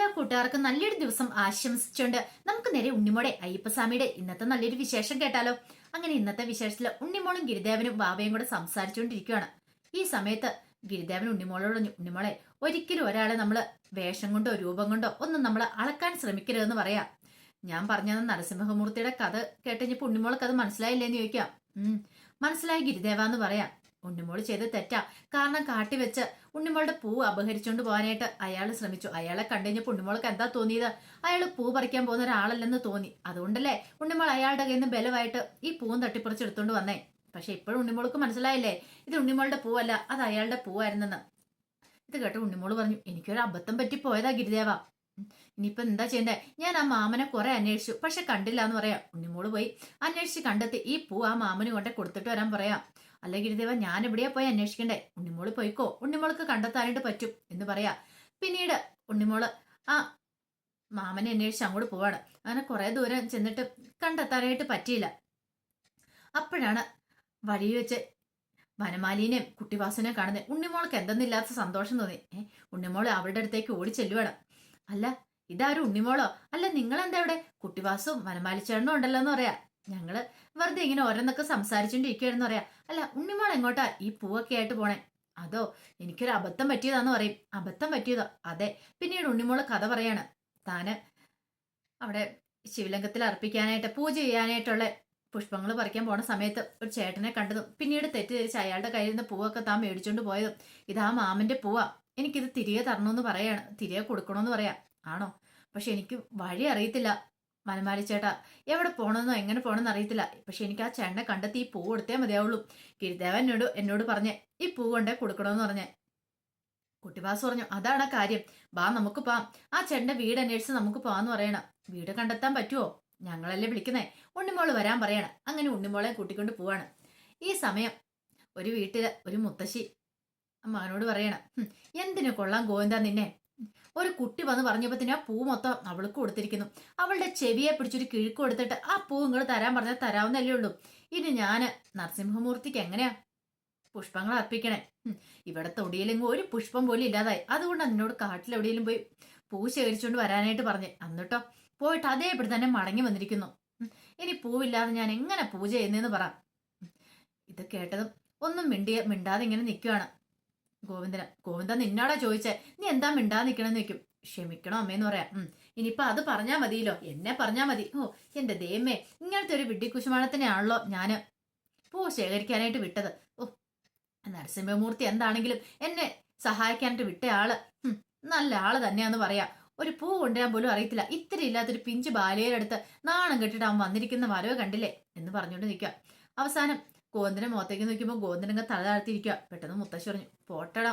എല്ലാ കൂട്ടുകാർക്കും നല്ലൊരു ദിവസം ആശംസിച്ചുകൊണ്ട് നമുക്ക് നേരെ ഉണ്ണിമോടെ അയ്യപ്പസ്വാമിയുടെ ഇന്നത്തെ നല്ലൊരു വിശേഷം കേട്ടാലോ. അങ്ങനെ ഇന്നത്തെ വിശേഷത്തിൽ ഉണ്ണിമോളും ഗിരിദേവനും ബാബയും കൂടെ സംസാരിച്ചുകൊണ്ടിരിക്കുകയാണ്. ഈ സമയത്ത് ഗിരിദേവൻ ഉണ്ണിമോളോട് ഉണ്ണിമോളെ ഒരിക്കലും ഒരാളെ നമ്മൾ വേഷം കൊണ്ടോ രൂപം കൊണ്ടോ ഒന്നും നമ്മൾ അളക്കാൻ ശ്രമിക്കരുതെന്ന് പറയാം. ഞാൻ പറഞ്ഞത് നരസിംഹമൂർത്തിയുടെ കഥ കേട്ടുകഴിഞ്ഞപ്പോൾ ഉണ്ണിമോൾക്ക് അത് മനസ്സിലായില്ലേന്ന് ചോദിക്കാം. ഉം മനസ്സിലായി ഗിരിദേവ എന്ന് പറയാം. ഉണ്ണിമോൾ ചെയ്ത് തെറ്റാ. കാരണം കാട്ടിവെച്ച് ഉണ്ണിമോളുടെ പൂ അപഹരിച്ചുകൊണ്ട് പോകാനായിട്ട് അയാൾ ശ്രമിച്ചു. അയാളെ കണ്ടുകഴിഞ്ഞപ്പോൾ ഉണ്ണിമോൾക്ക് എന്താ തോന്നിയത്? അയാൾ പൂ പറിക്കാൻ പോകുന്ന ഒരാളല്ലെന്ന് തോന്നി. അതുകൊണ്ടല്ലേ ഉണ്ണിമോൾ അയാളുടെ കയ്യിൽ നിന്ന് ബലമായിട്ട് ഈ പൂവും തട്ടിപ്പറിച്ചെടുത്തോണ്ട് വന്നേ. പക്ഷെ ഇപ്പോഴും ഉണ്ണിമോൾക്ക് മനസ്സിലായില്ലേ? ഇത് ഉണ്ണിമോളുടെ പൂവല്ല അത് അയാളുടെ പൂവായിരുന്നെന്ന്. ഇത് കേട്ട് ഉണ്ണിമോൾ പറഞ്ഞു എനിക്കൊരു അബദ്ധം പറ്റി പോയതാ ഗിരിദേവ. ഇനിയിപ്പോ എന്താ ചെയ്യണ്ടേ? ഞാൻ ആ മാമനെ കുറെ അന്വേഷിച്ചു. പക്ഷെ കണ്ടില്ല എന്ന് പറയാം. ഉണ്ണിമോൾ പോയി അന്വേഷിച്ച് കണ്ടെത്തി ഈ പൂ ആ മാമന് കൊണ്ടേ കൊടുത്തിട്ട് വരാൻ പറയാം. അല്ല ഗിരിദേവ ഞാൻ എവിടെയാ പോയി അന്വേഷിക്കണ്ടേ? ഉണ്ണിമോൾ പോയിക്കോ? ഉണ്ണിമോൾക്ക് കണ്ടെത്താനായിട്ട് പറ്റും എന്ന് പറയാ. പിന്നീട് ഉണ്ണിമോൾ ആ മാമനെ അന്വേഷിച്ച് അങ്ങോട്ട് പോവാണ്. അങ്ങനെ കുറെ ദൂരം ചെന്നിട്ട് കണ്ടെത്താനായിട്ട് പറ്റിയില്ല. അപ്പോഴാണ് വഴി വെച്ച് വനമാലിനെയും കുട്ടിവാസനെയും കാണുന്നത്. ഉണ്ണിമോൾക്ക് എന്തെന്നില്ലാത്ത സന്തോഷം തോന്നി. ഏ ഉണ്ണിമോൾ അവളുടെ അടുത്തേക്ക് ഓടി ചെല്ലുവാണ്. അല്ല ഇതാരും ഉണ്ണിമോളോ? അല്ല നിങ്ങൾ എന്താ ഇവിടെ? കുട്ടിവാസും വനമാലിച്ചേട്ടനും ഉണ്ടല്ലോ എന്ന് പറയാ. ഞങ്ങൾ വെറുതെ ഇങ്ങനെ ഓരോന്നൊക്കെ സംസാരിച്ചോണ്ടിരിക്കുകയാണെന്ന് പറയാ. അല്ല ഉണ്ണിമോൾ എങ്ങോട്ടാ? ഈ പൂവൊക്കെ ആയിട്ട് പോണേ. അതോ എനിക്കൊരു അബദ്ധം പറ്റിയതാന്ന് പറയും. അബദ്ധം പറ്റിയതോ? അതെ. പിന്നീട് ഉണ്ണിമോൾ കഥ പറയാണ്. താന് അവിടെ ശിവലിംഗത്തിൽ അർപ്പിക്കാനായിട്ട് പൂജ ചെയ്യാനായിട്ടുള്ള പുഷ്പങ്ങൾ പറിക്കാൻ പോണ സമയത്ത് ഒരു ചേട്ടനെ കണ്ടതും പിന്നീട് തെറ്റിദ്ധരിച്ച് അയാളുടെ കയ്യിൽ നിന്ന് പൂവൊക്കെ താൻ മേടിച്ചോണ്ട് പോയതും ഇതാ മാമന്റെ പൂവാ. എനിക്കിത് തിരികെ തരണമെന്ന് പറയാണ്. തിരികെ കൊടുക്കണമെന്ന് പറയാം. ആണോ? പക്ഷെ എനിക്ക് വഴി അറിയത്തില്ല. മലമാരി ചേട്ടാ എവിടെ പോകണമെന്നോ എങ്ങനെ പോകണമെന്ന് അറിയത്തില്ല. പക്ഷെ എനിക്ക് ആ ചേട്ടനെ കണ്ടെത്തി ഈ പൂ കൊടുത്തേ മതിയാവുള്ളൂ. ഗിരിദേവൻ എന്നോട് എന്നോട് പറഞ്ഞേ ഈ പൂ കൊണ്ടേ കൊടുക്കണമെന്ന് പറഞ്ഞേ. കുട്ടിവാസ് പറഞ്ഞു അതാണ് കാര്യം. വാ നമുക്ക് പോവാം. ആ ചേട്ടന്റെ വീട് അന്വേഷിച്ച് നമുക്ക് പോവാന്ന് പറയണം. വീട് കണ്ടെത്താൻ പറ്റുമോ ഞങ്ങളല്ലേ വിളിക്കുന്നേ. ഉണ്ണിമോൾ വരാൻ പറയണം. അങ്ങനെ ഉണ്ണിമോളെ കൂട്ടിക്കൊണ്ട് പോവാണ്. ഈ സമയം ഒരു വീട്ടിൽ ഒരു മുത്തശ്ശി മകനോട് പറയണം "ഹും, എന്തിനു കൊള്ളാം ഗോവിന്ദ നിന്നെ? ഒരു കുട്ടി വന്ന് പറഞ്ഞപ്പോ തന്നെ പൂ മൊത്തം അവൾക്ക് കൊടുത്തിരിക്കുന്നു. അവളുടെ ചെവിയെ പിടിച്ചൊരു കിഴുക്ക് കൊടുത്തിട്ട് ആ പൂ നിങ്ങൾ തരാൻ പറഞ്ഞാൽ തരാവുന്നല്ലേ ഉള്ളൂ. ഇനി ഞാൻ നരസിംഹമൂർത്തിക്ക് എങ്ങനെയാ പുഷ്പങ്ങൾ അർപ്പിക്കണേ? ഇവിടെ തൊടിയിലെങ്കിൽ ഒരു പുഷ്പം പോലും ഇല്ലാതായി. അതുകൊണ്ട് അതിനോട് കാട്ടിലെവിടെയെങ്കിലും പോയി പൂ ശേഖരിച്ചുകൊണ്ട് വരാനായിട്ട് പറഞ്ഞ്. അന്നിട്ടോ പോയിട്ട് അതേപടി തന്നെ മടങ്ങി വന്നിരിക്കുന്നു. ഇനി പൂവില്ലാതെ ഞാൻ എങ്ങനെ പൂജ ചെയ്യുന്നതെന്ന് പറ. ഇത് കേട്ടതും ഒന്നും മിണ്ടിയ മിണ്ടാതെ ഇങ്ങനെ നിൽക്കുവാണ് ഗോവിന്ദന്. ഗോവിന്ദ നിന്നോടാ ചോദിച്ചേ. നീ എന്താ മിണ്ടാ നിൽക്കണമെന്ന് വെക്കും ക്ഷമിക്കണം അമ്മേന്ന് പറയാം. ഉം. ഇനിയിപ്പൊ അത് പറഞ്ഞാ മതിയല്ലോ. എന്നെ പറഞ്ഞാ മതി. ഓ എന്റെ ദേമേ ഇങ്ങനത്തെ ഒരു വിഡ്ഢിക്കുശുമാണത്തിനെയാണല്ലോ ഞാൻ പൂ ശേഖരിക്കാനായിട്ട് വിട്ടത്. ഓ നരസിംഹമൂർത്തി എന്താണെങ്കിലും എന്നെ സഹായിക്കാനായിട്ട് വിട്ട ആൾ. നല്ല ആൾ തന്നെയാന്ന് പറയാം. ഒരു പൂ കൊണ്ടുവരാൻ പോലും അറിയത്തില്ല. ഇത്തിരി ഇല്ലാത്തൊരു പിഞ്ച് ബാലയുടെ അടുത്ത് നാണം കെട്ടിട്ട് അവൻ വന്നിരിക്കുന്ന വരവ് കണ്ടില്ലേ? എന്ന് പറഞ്ഞുകൊണ്ട് നിൽക്കുക. അവസാനം ഗോന്തിനെ മുഖത്തേക്ക് നോക്കുമ്പോൾ ഗോവിന്ദനങ്ങ് തല താഴ്ത്തിയിരിക്കുക. പെട്ടെന്ന് മുത്തശ്ശി പറഞ്ഞു. പോട്ടടാ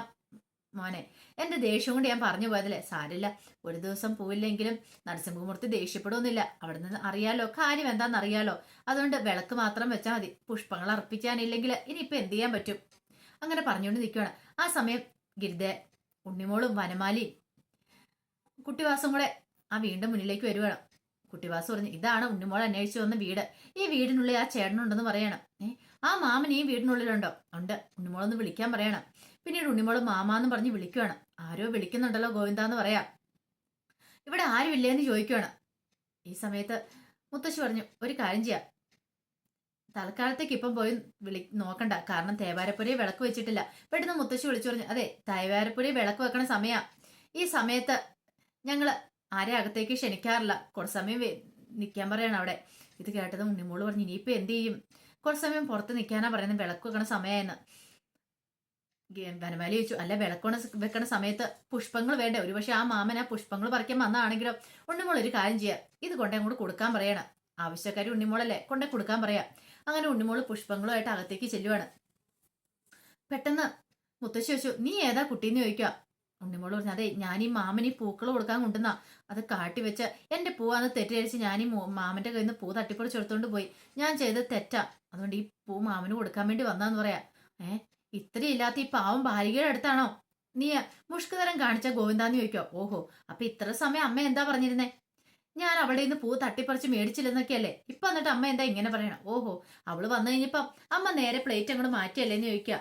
മോനെ എന്റെ ദേഷ്യം കൊണ്ട് ഞാൻ പറഞ്ഞു പോയതല്ലേ? സാരില്ല ഒരു ദിവസം പോയില്ലെങ്കിലും നരസിംഹമൂർത്തി ദേഷ്യപ്പെടുന്നില്ല അവിടെ നിന്ന് അറിയാലോ? കാര്യം എന്താണെന്ന് അറിയാലോ അതുകൊണ്ട് വിളക്ക് മാത്രം വെച്ചാൽ മതി. പുഷ്പങ്ങൾ അർപ്പിക്കാനില്ലെങ്കിൽ ഇനിയിപ്പോ എന്ത് ചെയ്യാൻ പറ്റും? അങ്ങനെ പറഞ്ഞുകൊണ്ട് നിൽക്കുകയാണ് ആ സമയം ഗിരിദ ഉണ്ണിമോളും വനമാലി കുട്ടിവാസം കൂടെ ആ വീടിന്റെ മുന്നിലേക്ക് വരുവാണ്. കുട്ടിവാസ് പറഞ്ഞു ഇതാണ് ഉണ്ണിമോൾ അന്വേഷിച്ചു വന്ന വീട്. ഈ വീടിനുള്ളിൽ ആ ചേട്ടനുണ്ടെന്ന് പറയണം. ഏ? ആ മാമൻ ഈ വീടിനുള്ളിലുണ്ടോ? ഉണ്ട്. ഉണ്ണിമോളൊന്ന് വിളിക്കാൻ പറയണം. പിന്നീട് ഉണ്ണിമോൾ മാമാന്ന് പറഞ്ഞ് വിളിക്കുകയാണ് ആരോ വിളിക്കുന്നുണ്ടല്ലോ ഗോവിന്ദ എന്ന് പറയാ. ഇവിടെ ആരും ഇല്ലേന്ന് ചോദിക്കുവാണ്. ഈ സമയത്ത് മുത്തശ്ശി പറഞ്ഞു ഒരു കാര്യം ചെയ്യാം. തൽക്കാലത്തേക്ക് ഇപ്പം പോയി വിളി നോക്കണ്ട. കാരണം തേവാരപ്പുരയെ വിളക്ക് വെച്ചിട്ടില്ല. പെട്ടെന്ന് മുത്തശ്ശി വിളിച്ചു പറഞ്ഞു അതെ തേവാരപ്പുരയെ വിളക്ക് വെക്കണ സമയാ. ഈ സമയത്ത് ഞങ്ങൾ ആരെ അകത്തേക്ക് ക്ഷണിക്കാറില്ല. കുറച്ച് സമയം നിൽക്കാൻ പറയണം അവിടെ. ഇത് കേട്ടത് ഉണ്ണിമോൾ പറഞ്ഞു ഇനിയിപ്പോൾ എന്ത് ചെയ്യും? കുറച്ച് സമയം പുറത്ത് നിൽക്കാനാ പറയുന്നത് വിളക്ക് വെക്കണ സമയമായെന്ന് വനമാലി ചോദിച്ചു അല്ല വിളക്കണ വെക്കണ സമയത്ത് പുഷ്പങ്ങൾ വേണ്ട? ഒരുപക്ഷെ ആ മാമൻ ആ പുഷ്പങ്ങൾ പറിക്കാൻ വന്നാണെങ്കിലും? ഉണ്ണിമോൾ ഒരു കാര്യം ചെയ്യാം. ഇത് കൊണ്ടേ അങ്ങോട്ട് കൊടുക്കാൻ പറയണം. ആവശ്യക്കാരി ഉണ്ണിമോളല്ലേ കൊണ്ടേ കൊടുക്കാൻ പറയാം. അങ്ങനെ ഉണ്ണിമോൾ പുഷ്പങ്ങളുമായിട്ട് അകത്തേക്ക് ചെല്ലുവാണ്. പെട്ടെന്ന് മുത്തശ്ശി ചോദിച്ചു നീ ഏതാ കുട്ടീന്ന് ചോദിക്കുക ഉണ്ണിമോൾ പറഞ്ഞു അതെ ഞാൻ ഈ മാമന് ഈ പൂക്കൾ കൊടുക്കാൻ കൊണ്ടുവന്ന. അത് കാട്ടിവെച്ച എന്റെ പൂവാന്ന് തെറ്റിദ്ധരിച്ച് ഞാൻ ഈ മാമന്റെ കയ്യിൽ നിന്ന് പൂ തട്ടിപ്പൊളിച്ചെടുത്തോണ്ട് പോയി. ഞാൻ ചെയ്ത് തെറ്റാ. അതുകൊണ്ട് ഈ പൂ മാമന് കൊടുക്കാൻ വേണ്ടി വന്നാന്ന് പറയാ. ഏ? ഇത്രയും ഇല്ലാത്ത ഈ പാവം ഭാര്യയുടെ അടുത്താണോ? നീ മുഷ്കതരം കാണിച്ച ഗോവിന്ദാന്ന് ചോദിക്കോ ഓഹോ അപ്പൊ ഇത്ര സമയം അമ്മ എന്താ പറഞ്ഞിരുന്നേ? ഞാൻ അവിടെ നിന്ന് പൂ തട്ടിപ്പറിച്ച് മേടിച്ചില്ലെന്നൊക്കെയല്ലേ? ഇപ്പൊ എന്നിട്ട് അമ്മ എന്താ ഇങ്ങനെ പറയണം? ഓഹോ അവൾ വന്നു കഴിഞ്ഞപ്പോ അമ്മ നേരെ പ്ലേറ്റ് അങ്ങോട്ട് മാറ്റിയല്ലേന്ന് ചോദിക്കുക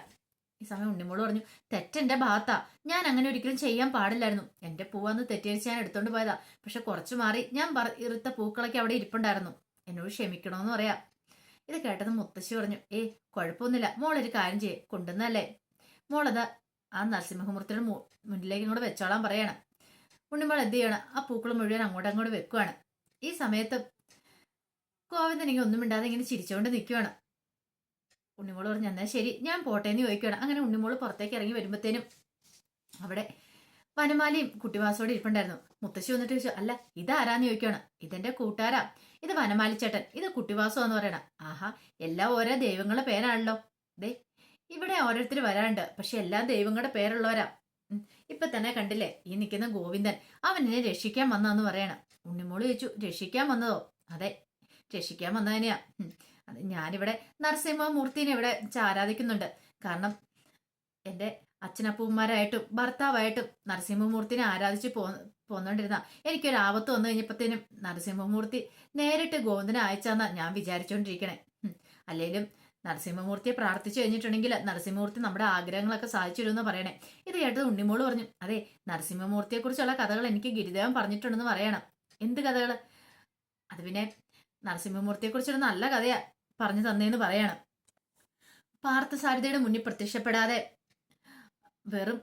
ഈ സമയം ഉണ്ണിമോൾ പറഞ്ഞു തെറ്റെന്റെ ഭാഗത്താ. ഞാൻ അങ്ങനെ ഒരിക്കലും ചെയ്യാൻ പാടില്ലായിരുന്നു. എന്റെ പൂവന്ന് തെറ്റിദ്ധരിച്ച് ഞാൻ എടുത്തോണ്ട് പോയതാ. പക്ഷെ കുറച്ചു മാറി ഞാൻ പറ ഇറുത്ത പൂക്കളൊക്കെ അവിടെ ഇരിപ്പുണ്ടായിരുന്നു. എന്നോട് ക്ഷമിക്കണമെന്ന് പറയാം. ഇത് കേട്ടത് മുത്തശ്ശി പറഞ്ഞു ഏ കുഴപ്പമൊന്നുമില്ല. മോളൊരു കാര്യം ചെയ്യേ കൊണ്ടുവന്നല്ലേ മോളത് ആ നരസിംഹമൂർത്തിയുടെ മുന്നിലേക്ക് ഇങ്ങോട്ട് വെച്ചോളാൻ പറയാണ്. ഉണ്ണിമോൾ എന്ത് ചെയ്യണം ആ പൂക്കൾ മുഴുവൻ അങ്ങോട്ട് അങ്ങോട്ട് വെക്കുവാണ്. ഈ സമയത്ത് ഗോവിന്ദൻ ഇങ്ങനെ ഒന്നും മിണ്ടാതെ ഇങ്ങനെ ചിരിച്ചുകൊണ്ട് നിൽക്കുവാണ് ഉണ്ണിമോൾ പറഞ്ഞു എന്നാൽ ശരി ഞാൻ പോട്ടേന്ന് ചോദിക്കുകയാണ് അങ്ങനെ ഉണ്ണിമോൾ പുറത്തേക്ക് ഇറങ്ങി വരുമ്പോഴത്തേനും അവിടെ വനമാലയും കുട്ടിവാസോടെ ഇരിപ്പുണ്ടായിരുന്നു. മുത്തശ്ശി വന്നിട്ട് ചോദിച്ചു അല്ല ഇതാരാന്ന് ചോദിക്കുകയാണ്? ഇതെന്റെ കൂട്ടാരാ ഇത് വനമാലിച്ചേട്ടൻ. ഇത് കുട്ടിവാസോ എന്ന് പറയണം. ആഹാ എല്ലാം ഓരോ ദൈവങ്ങളുടെ പേരാണല്ലോ. ദേ ഇവിടെ ഓരോരുത്തർ വരാണ്ട് പക്ഷെ എല്ലാ ദൈവങ്ങളുടെ പേരുള്ളവരാ. ഇപ്പൊ തന്നെ കണ്ടില്ലേ? ഈ നിൽക്കുന്ന ഗോവിന്ദൻ. അവൻ എന്നെ രക്ഷിക്കാൻ വന്നതെന്ന് പറയണം. ഉണ്ണിമോൾ ചോദിച്ചു രക്ഷിക്കാൻ വന്നതോ? അതെ രക്ഷിക്കാൻ വന്നതന്നെയാ. ഉം, അത് ഞാനിവിടെ നരസിംഹമൂർത്തിനെ ഇവിടെ ആരാധിക്കുന്നുണ്ട്. കാരണം എന്റെ അച്ഛനപ്പൂമാരായിട്ടും ഭർത്താവായിട്ടും നരസിംഹമൂർത്തിനെ ആരാധിച്ച് പോ പോന്നോണ്ടിരുന്ന എനിക്കൊരു ആപത്ത് വന്നു കഴിഞ്ഞപ്പോഴത്തേനും നരസിംഹമൂർത്തി നേരിട്ട് ഗോവിന്ദനെ അയച്ചാന്നാ ഞാൻ വിചാരിച്ചോണ്ടിരിക്കണേ. അല്ലെങ്കിലും നരസിംഹമൂർത്തിയെ പ്രാർത്ഥിച്ചു കഴിഞ്ഞിട്ടുണ്ടെങ്കിൽ നരസിംഹമൂർത്തി നമ്മുടെ ആഗ്രഹങ്ങളൊക്കെ സാധിച്ചു തരുമെന്ന് പറയണേ. ഇത് കേട്ടത് ഉണ്ണിമോൾ പറഞ്ഞു അതെ നരസിംഹമൂർത്തിയെ കുറിച്ചുള്ള കഥകൾ എനിക്ക് ഗിരിദേവൻ പറഞ്ഞിട്ടുണ്ടെന്ന് പറയണം. എന്ത് കഥകൾ അത് പിന്നെ നരസിംഹമൂർത്തിയെ കുറിച്ചൊരു നല്ല കഥയാ പറഞ്ഞു തന്നേന്ന് പറയണം. പാർത്ഥസാരഥയുടെ മുന്നിൽ പ്രത്യക്ഷപ്പെടാതെ വെറും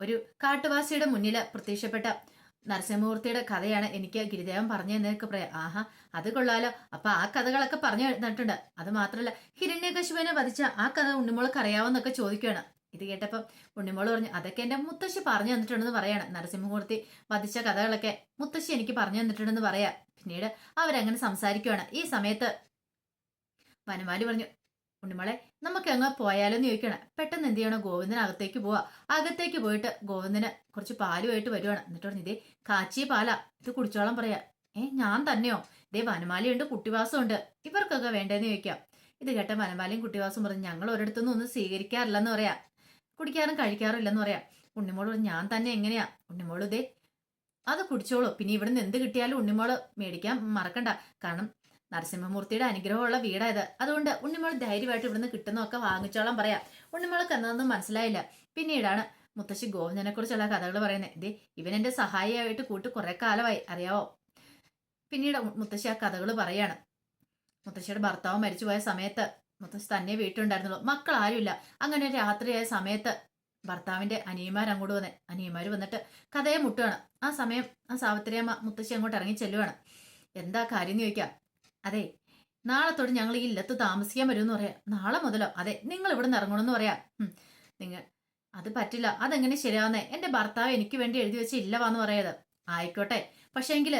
ഒരു കാട്ടുവാസിയുടെ മുന്നിൽ പ്രത്യക്ഷപ്പെട്ട നരസിംഹമൂർത്തിയുടെ കഥയാണ് എനിക്ക് ഗിരിദേവൻ പറഞ്ഞു എന്നൊക്കെ പറയാം. ആഹാ അത് കൊള്ളാലോ. അപ്പൊ ആ കഥകളൊക്കെ പറഞ്ഞു തന്നിട്ടുണ്ട്. അത് മാത്രല്ല ഹിരണ്യകശുവിനെ വധിച്ച ആ കഥ ഉണ്ണിമോൾക്ക് അറിയാവെന്നൊക്കെ ചോദിക്കുകയാണ്. ഇത് കേട്ടപ്പം ഉണ്ണിമോൾ പറഞ്ഞു അതൊക്കെ എന്റെ മുത്തശ്ശി പറഞ്ഞു തന്നിട്ടുണ്ടെന്ന് പറയാണ്. നരസിംഹമൂർത്തി വധിച്ച കഥകളൊക്കെ മുത്തശ്ശി എനിക്ക് പറഞ്ഞു തന്നിട്ടുണ്ടെന്ന് പറയാം. പിന്നീട് അവരങ്ങനെ സംസാരിക്കുകയാണ് ഈ സമയത്ത് വനമാലി പറഞ്ഞു ഉണ്ണിമോളെ നമുക്ക് അങ്ങ് പോയാലോന്ന് ചോദിക്കണം. പെട്ടെന്ന് എന്ത് ചെയ്യണം? ഗോവിന്ദൻ അകത്തേക്ക് പോവാ. അകത്തേക്ക് പോയിട്ട് ഗോവിന്ദന് കുറച്ച് പാലുമായിട്ട് വരുവാണ്. എന്നിട്ട് പറഞ്ഞു ഇതേ കാച്ചിയ പാലാ. ഇത് കുടിച്ചോളം പറയാ. ഏ ഞാൻ തന്നെയോ? ഇതേ വനമാലയുണ്ട് കുട്ടിവാസമുണ്ട്. ഇവർക്കൊക്കെ വേണ്ടേന്ന് ചോദിക്കാം. ഇത് കേട്ട വനമാലയും കുട്ടിവാസം പറഞ്ഞു ഞങ്ങൾ ഒരിടത്തുനിന്നും ഒന്നും സ്വീകരിക്കാറില്ലെന്ന് പറയാ. കുടിക്കാറും കഴിക്കാറില്ലെന്ന് പറയാം. ഉണ്ണിമോൾ പറഞ്ഞു ഞാൻ തന്നെ എങ്ങനെയാ? ഉണ്ണിമോൾ ഇതേ അത് കുടിച്ചോളൂ. പിന്നെ ഇവിടുന്ന് എന്ത് കിട്ടിയാലും ഉണ്ണിമോൾ മേടിക്കാൻ മറക്കണ്ട. കാരണം നരസിംഹമൂർത്തിയുടെ അനുഗ്രഹമുള്ള വീടായത്. അതുകൊണ്ട് ഉണ്ണിമോൾ ധൈര്യമായിട്ട് ഇവിടുന്ന് കിട്ടുന്നതൊക്കെ വാങ്ങിച്ചോളാം പറയാം. ഉണ്ണിമോൾക്ക് എന്നതൊന്നും മനസ്സിലായില്ല. പിന്നീടാണ് മുത്തശ്ശി ഗോവിന്ദനെ കുറിച്ചുള്ള കഥകൾ പറയുന്നത്. ഇതേ ഇവൻ എന്റെ സഹായിയായിട്ട് കൂട്ട് കുറെ കാലമായി. അറിയാവോ? പിന്നീട് മുത്തശ്ശി ആ കഥകൾ പറയാണ്. മുത്തശ്ശിയുടെ ഭർത്താവ് മരിച്ചുപോയ സമയത്ത് മുത്തശ്ശി തന്നെ വീട്ടിലുണ്ടായിരുന്നുള്ളൂ. മക്കൾ ആരുമില്ല. അങ്ങനെ രാത്രിയായ സമയത്ത് ഭർത്താവിന്റെ അനിയന്മാർ അങ്ങോട്ട് വന്നേ അനിയന്മാർ വന്നിട്ട് കഥയെ മുട്ടുകയാണ് ആ സമയം ആ സാവിത്രിയമ്മ മുത്തശ്ശി അങ്ങോട്ട് ഇറങ്ങി ചെല്ലുവാണ്. എന്താ കാര്യം എന്ന് ചോദിക്കാം. അതെ നാളെ തൊട്ട് ഞങ്ങൾ ഈ ഇല്ലത്ത് താമസിക്കാൻ വരുമെന്ന് പറയാം. നാളെ മുതലോ? അതെ നിങ്ങൾ ഇവിടെ നിന്ന് ഇറങ്ങണമെന്ന് പറയാം നിങ്ങൾ അത് പറ്റില്ല. അതെങ്ങനെ ശരിയാവുന്നേ? എന്റെ ഭർത്താവ് എനിക്ക് വേണ്ടി എഴുതി വെച്ച് ഇല്ലവാന്ന് പറയാത്. ആയിക്കോട്ടെ. പക്ഷേങ്കിൽ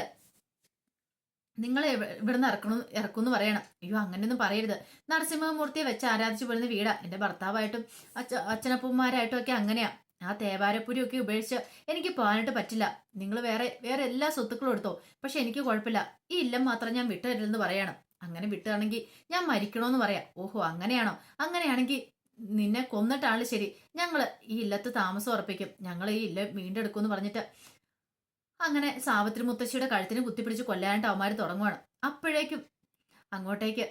നിങ്ങൾ ഇവിടുന്ന് ഇറക്കണം ഇറക്കുമെന്ന് പറയണം. അയ്യോ അങ്ങനെയൊന്നും പറയരുത്. നരസിംഹമൂർത്തിയെ വെച്ച് ആരാധിച്ചു പോരുന്ന വീടാ. എന്റെ ഭർത്താവായിട്ടും അച്ഛ അച്ഛനപ്പന്മാരായിട്ടും ഒക്കെ അങ്ങനെയാ. ആ തേവാരപ്പുരിയൊക്കെ ഉപേക്ഷിച്ച് എനിക്ക് പോകാനായിട്ട് പറ്റില്ല. നിങ്ങൾ വേറെ വേറെ എല്ലാ സ്വത്തുക്കളും എടുത്തോ? പക്ഷെ എനിക്ക് കുഴപ്പമില്ല. ഈ ഇല്ലം മാത്രം ഞാൻ വിട്ടുതരില്ലെന്ന് പറയണം. അങ്ങനെ വിട്ടുകയാണെങ്കിൽ ഞാൻ മരിക്കണോന്ന് പറയാം. ഓഹോ അങ്ങനെയാണോ? അങ്ങനെയാണെങ്കിൽ നിന്നെ കൊന്നിട്ടാണ് ശരി. ഞങ്ങൾ ഈ ഇല്ലത്ത് താമസം ഉറപ്പിക്കും. ഞങ്ങൾ ഈ ഇല്ല വീണ്ടെടുക്കുമെന്ന് പറഞ്ഞിട്ട് അങ്ങനെ സാവിത്രി മുത്തശ്ശിയുടെ കഴുത്തിന് കുത്തിപ്പിടിച്ച് കൊല്ലാനായിട്ട് അവന്മാർ തുടങ്ങുവാണ്. അപ്പോഴേക്കും അങ്ങോട്ടേക്ക്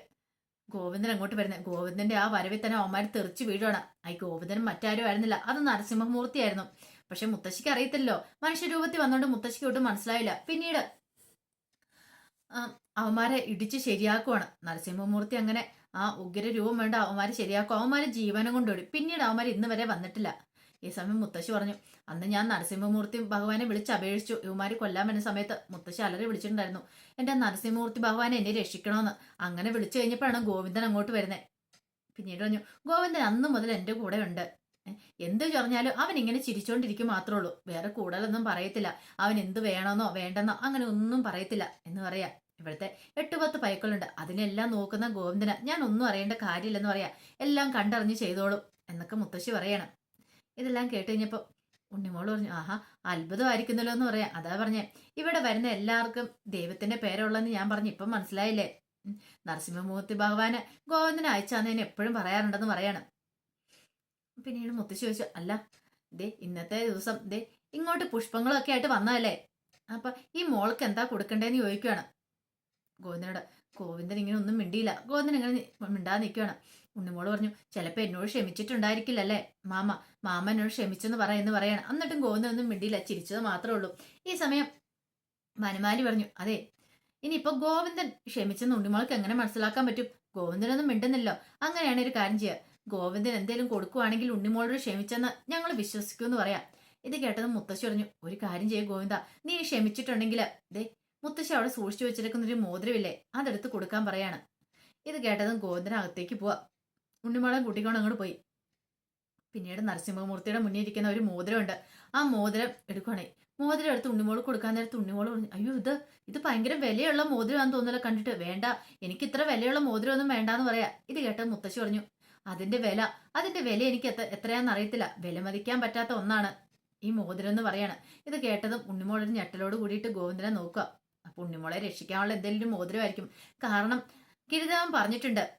ഗോവിന്ദൻ അങ്ങോട്ട് വരുന്നത് ഗോവിന്ദന്റെ ആ വരവിൽ തന്നെ അവന്മാർ തെറിച്ച് വീഴുവാണ്. ഐ ഗോവിന്ദൻ മറ്റാരും ആയിരുന്നില്ല. അത് നരസിംഹമൂർത്തിയായിരുന്നു. പക്ഷെ മുത്തശ്ശിക്ക് അറിയത്തില്ലല്ലോ. മനുഷ്യരൂപത്തിൽ വന്നുകൊണ്ട് മുത്തശ്ശിക്ക് ഒട്ടും മനസ്സിലായില്ല. പിന്നീട് അവന്മാരെ ഇടിച്ച് ശരിയാക്കുവാണ്. നരസിംഹമൂർത്തി അങ്ങനെ ആ ഉഗ്ര രൂപം വേണ്ട അവന്മാരെ ശരിയാക്കും. അവന്മാര് ജീവനം കൊണ്ടോടി പിന്നീട് അവന്മാർ ഇന്ന് വരെ വന്നിട്ടില്ല. ഈ സമയം മുത്തശ്ശി പറഞ്ഞു അന്ന് ഞാൻ നരസിംഹമൂർത്തി ഭഗവാനെ വിളിച്ച് അപേക്ഷിച്ചു. ഇവമാരി കൊല്ലാൻ വരുന്ന സമയത്ത് മുത്തശ്ശി അലറി വിളിച്ചിട്ടുണ്ടായിരുന്നു. എന്റെ നരസിംഹമൂർത്തി ഭഗവാനെ എന്നെ രക്ഷിക്കണമെന്ന് അങ്ങനെ വിളിച്ചു കഴിഞ്ഞപ്പോഴാണ് ഗോവിന്ദൻ അങ്ങോട്ട് വരുന്നത് പിന്നീട് പറഞ്ഞു ഗോവിന്ദൻ അന്ന് മുതൽ എന്റെ കൂടെ ഉണ്ട് എന്ത് പറഞ്ഞാലും അവൻ ഇങ്ങനെ ചിരിച്ചോണ്ടിരിക്കും മാത്രമേ ഉള്ളൂ വേറെ കൂടുതലൊന്നും പറയത്തില്ല. അവൻ എന്ത് വേണമെന്നോ വേണ്ടെന്നോ അങ്ങനെ ഒന്നും പറയത്തില്ല എന്ന് പറയാ. ഇവിടുത്തെ എട്ട് പത്ത് പൈക്കളുണ്ട്. അതിനെല്ലാം നോക്കുന്ന ഗോവിന്ദന ഞാൻ ഒന്നും അറിയേണ്ട കാര്യമില്ലെന്ന് പറയാ. എല്ലാം കണ്ടറിഞ്ഞ് ചെയ്തോളും എന്നൊക്കെ മുത്തശ്ശി പറയണം. ഇതെല്ലാം കേട്ട് കഴിഞ്ഞപ്പോൾ ഉണ്ണിമോൾ പറഞ്ഞു ആഹാ അത്ഭുതമായിരിക്കുന്നല്ലോ എന്ന് പറയാം. അതാ പറഞ്ഞേ. ഇവിടെ വരുന്ന എല്ലാവർക്കും ദൈവത്തിന്റെ പേരുള്ളതെന്ന് ഞാൻ പറഞ്ഞു. ഇപ്പം മനസ്സിലായില്ലേ. നരസിംഹമൂർത്തി ഭഗവാന് ഗോവിന്ദനെ അയച്ചാന്നതിന് എപ്പോഴും പറയാറുണ്ടെന്ന് പറയാണ്. പിന്നീട് മുത്തശ്ശി ചോദിച്ചു അല്ല ദേ ഇന്നത്തെ ദിവസം ദേ ഇങ്ങോട്ട് പുഷ്പങ്ങളൊക്കെ ആയിട്ട് വന്നതല്ലേ? അപ്പൊ ഈ മോൾക്ക് എന്താ കൊടുക്കണ്ടേന്ന് ചോദിക്കുകയാണ് ഗോവിന്ദനോട് ഗോവിന്ദൻ ഇങ്ങനെ ഒന്നും മിണ്ടിയില്ല. ഗോവിന്ദൻ ഇങ്ങനെ മിണ്ടാതെ നിൽക്കുകയാണ് ഉണ്ണിമോൾ പറഞ്ഞു ചിലപ്പോൾ എന്നോട് ക്ഷമിച്ചിട്ടുണ്ടായിരിക്കില്ലല്ലേ? മാമ മാമ എന്നോട് ക്ഷമിച്ചെന്ന് പറയുന്നു പറയാണ്. എന്നിട്ടും ഗോവിന്ദനൊന്നും മിണ്ടിയില്ല ചിരിച്ചത് മാത്രമേ ഉള്ളൂ. ഈ സമയം വനമാലി പറഞ്ഞു അതെ ഇനിയിപ്പോ ഗോവിന്ദൻ ക്ഷമിച്ചെന്ന് ഉണ്ണിമോൾക്ക് എങ്ങനെ മനസ്സിലാക്കാൻ പറ്റും? ഗോവിന്ദനൊന്നും മിണ്ടുന്നില്ലോ. അങ്ങനെയാണ് ഒരു കാര്യം ചെയ്യുക ഗോവിന്ദൻ എന്തെങ്കിലും കൊടുക്കുവാണെങ്കിൽ ഉണ്ണിമോളോട് ക്ഷമിച്ചെന്ന് ഞങ്ങൾ വിശ്വസിക്കുമെന്ന് പറയാം. ഇത് കേട്ടത് മുത്തശ്ശി പറഞ്ഞു ഒരു കാര്യം ചെയ്യ ഗോവിന്ദ നീ ക്ഷമിച്ചിട്ടുണ്ടെങ്കിൽ ദേ മുത്തശ്ശി അവിടെ സൂക്ഷിച്ചു വെച്ചിരിക്കുന്ന ഒരു മോതിരമില്ലേ അതെടുത്ത് കൊടുക്കാൻ പറയാണ്. ഇത് കേട്ടതും ഗോവിന്ദൻ അകത്തേക്ക് പോവാ. ഉണ്ണിമോളെ കൂട്ടിക്കൊണ്ട് അങ്ങോട്ട് പോയി. പിന്നീട് നരസിംഹമൂർത്തിയുടെ മുന്നിൽ ഇരിക്കുന്ന ഒരു മോതിരമുണ്ട്. ആ മോതിരം എടുക്കുവാണേ. മോതിരം എടുത്ത് ഉണ്ണിമോൾ കൊടുക്കാൻ നേരത്ത് ഉണ്ണിമോൾ പറഞ്ഞു അയ്യോ ഇത് ഇത് ഭയങ്കര വിലയുള്ള മോതിരമാണെന്ന് തോന്നുന്നില്ല കണ്ടിട്ട്. വേണ്ട. എനിക്ക് ഇത്ര വിലയുള്ള മോതിരമൊന്നും വേണ്ടാന്ന് പറയാ. ഇത് കേട്ട് മുത്തശ്ശി പറഞ്ഞു അതിന്റെ വില അതിന്റെ വില എനിക്ക് എത്ര എത്രയാണെന്ന് അറിയത്തില്ല. വില മതിക്കാൻ പറ്റാത്ത ഒന്നാണ് ഈ മോതിരം എന്ന് പറയാണ്. ഇത് കേട്ടതും ഉണ്ണിമോളൊരു ഞെട്ടലോട് കൂടിയിട്ട് ഗോവിന്ദനെ നോക്കുക. അപ്പൊ ഉണ്ണിമോളെ രക്ഷിക്കാനുള്ള എന്തെങ്കിലും മോതിരമായിരിക്കും. കാരണം ഗിരിദേവൻ പറഞ്ഞിട്ടുണ്ട്.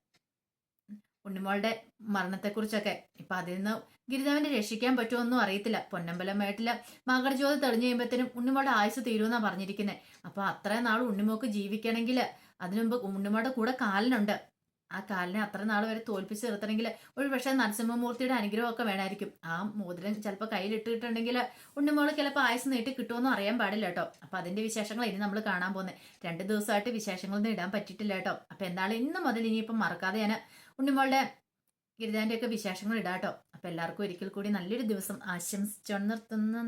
ഉണ്ണിമോളുടെ മരണത്തെക്കുറിച്ചൊക്കെ. ഇപ്പൊ അതിൽ നിന്ന് ഗിരിജാവിനെ രക്ഷിക്കാൻ പറ്റുമോന്നും അറിയത്തില്ല. പൊന്നമ്പലമേട്ടിൽ മകർജ്യോതി തെളിഞ്ഞു കഴിയുമ്പോഴത്തേനും ഉണ്ണിമോളുടെ ആയുസ് തീരുമെന്നാണ് പറഞ്ഞിരിക്കുന്നത് അപ്പൊ അത്രയും നാൾ ഉണ്ണിമോക്ക് ജീവിക്കണമെങ്കിൽ അതിനുമുമ്പ് ഉണ്ണിമോളുടെ കൂടെ കാലിനുണ്ട്. ആ കാലിനെ അത്ര നാൾ വരെ തോൽപ്പിച്ച് നിർത്തണമെങ്കിൽ ഒരു പക്ഷേ നരസിംഹമൂർത്തിയുടെ അനുഗ്രഹമൊക്കെ വേണമായിരിക്കും ആ മോതിരം ചിലപ്പോൾ കയ്യിലിട്ടിട്ടുണ്ടെങ്കിൽ ഉണ്ണിമോൾ ചിലപ്പോൾ ആയുസ് നീട്ടി കിട്ടുമെന്നും അറിയാൻ പാടില്ല കേട്ടോ. അപ്പൊ അതിന്റെ വിശേഷങ്ങൾ ഇനി നമ്മൾ കാണാൻ പോകുന്നത് രണ്ട് ദിവസമായിട്ട് വിശേഷങ്ങളൊന്നും ഇടാൻ പറ്റിയിട്ടില്ല കേട്ടോ. അപ്പൊ എന്താണ് ഇന്ന് മുതൽ ഇനിയിപ്പം മറക്കാതെ ഞാൻ ഉണ്ണിമോളുടെ ഗിരിജാന്റെ ഒക്കെ വിശേഷങ്ങൾ ഇടാട്ടോ. അപ്പൊ എല്ലാവർക്കും ഒരിക്കൽ കൂടി നല്ലൊരു ദിവസം ആശംസിച്ചോണ്ട് നിർത്തുന്ന.